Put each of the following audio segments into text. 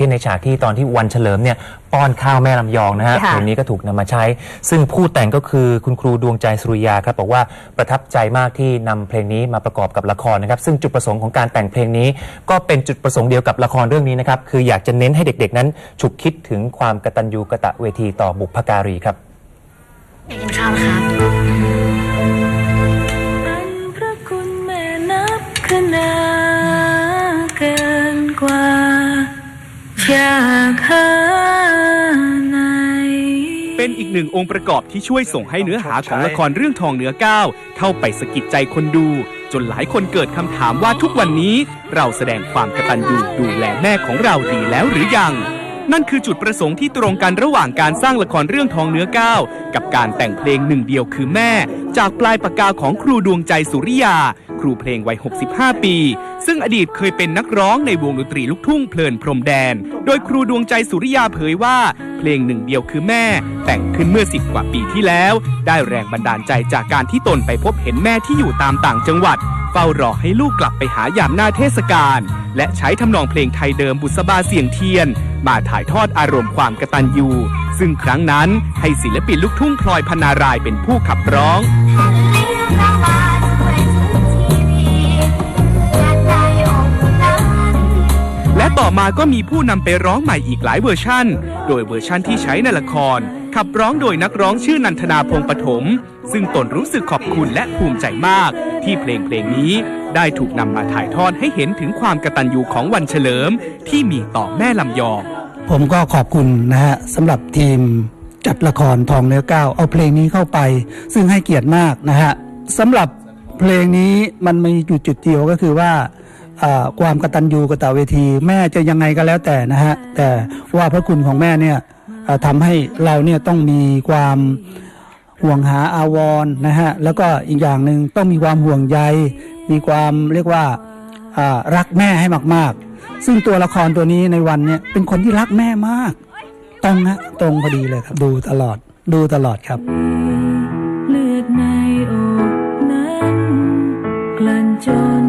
ช่นในฉากที่ตอนที่วันเฉลิมเนี่ยป้อนข้าวแม่ลำยองนะฮะค่ะ เพลงนี้ก็ถูกนำมาใช้ ซึ่งผู้แต่งก็คือคุณครูดวงใจสุริยาครับบอกว่าประทับใจมากที่นำเพลงนี้มาประกอบกับละครนะครับ ซึ่งจุดประสงค์ของการแต่งเพลงนี้ ก็เป็นจุดประสงค์เดียวกับละครเรื่องนี้นะครับคืออยากจะเน้นให้เด็กๆ นั้นฉุกคิดถึงความกตัญญูกตเวทีต่อบุพการีครับอยากกินข้าวครับ เป็นอีกหนึ่งองค์ประกอบที่ช่วยส่งให้เนื้อหาของละครเรื่องทองเหนือก้าวเข้าไปสะกิดใจคนดู จนหลายคนเกิดคำถามว่าทุกวันนี้เราแสดงความกตัญญูดูแลแม่ของเราดีแล้วหรือยังนั่นคือจุดประสงค์ที่ตรงกันระหว่างการสร้างละครเรื่องทองเนื้อก้าวกับการแต่งเพลงหนึ่งเดียวคือแม่ จากปลายปากกาของครูดวงใจสุริยา ครูเพลงวัย 65 ปี ซึ่งอดีตเคยเป็นนักร้องในวงดนตรีลูกทุ่งเพลินพรมแดน โดยครูดวงใจสุริยาเผยว่า เพลงหนึ่งเดียวคือแม่ แต่งขึ้นเมื่อสิบกว่าปีที่แล้ว ได้แรงบันดาลใจจากการที่ตนไปพบเห็นแม่ที่อยู่ตามต่างจังหวัด เฝ้ารอให้ลูกกลับไปหายามหน้าเทศกาลและใช้ทำนองเพลงไทยเดิมบุษบาเสียงเทียน มาถ่ายทอดอารมณ์ความกตัญญูซึ่งครั้งนั้นให้ศิลปินลูกทุ่งพลอยพนารายเป็นผู้ขับร้อง มาก็มีผู้นำไปร้องใหม่อีกหลายเวอร์ชั่น โดยเวอร์ชั่นที่ใช้ในละคร ขับร้องโดยนักร้องชื่อนันทนาพงษ์ปฐม ซึ่งตนรู้สึกขอบคุณและภูมิใจมาก ที่เพลงเพลงนี้ได้ถูกนำมาถ่ายทอดให้เห็นถึงความกตัญญูของวันเฉลิม ที่มีต่อแม่ลำยอง ผมก็ขอบคุณนะฮะสำหรับทีมจัดละครทองเนื้อก้าวเอาเพลงนี้เข้าไป ซึ่งให้เกียรติมากนะฮะสำหรับเพลงนี้มันมีจุดจุดเดียวก็คือว่า ความกตัญญูกตเวที แม่จะยังไงก็แล้วแต่นะฮะแต่ว่าพระคุณของแม่เนี่ยอ่าทำให้เราเนี่ยต้องมีความห่วงหาอาวรณ์นะฮะแล้วก็อีกอย่างหนึ่งต้องมีความห่วงใย มีความเรียกว่าอ่ารักแม่ให้มาก ๆ ซึ่งตัวละครตัวนี้ในวันเนี้ยเป็นคนที่รักแม่มาก ตรงนะตรงพอดีเลยครับ ดูตลอดดูตลอดครับเลือดในอกนั้นกลั่นจน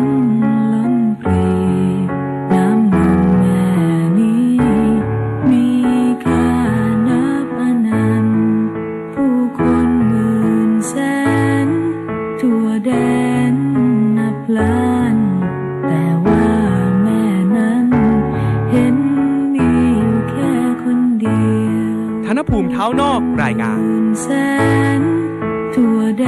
ธนภูมิเท้านอกรายงานแสนทั่วแด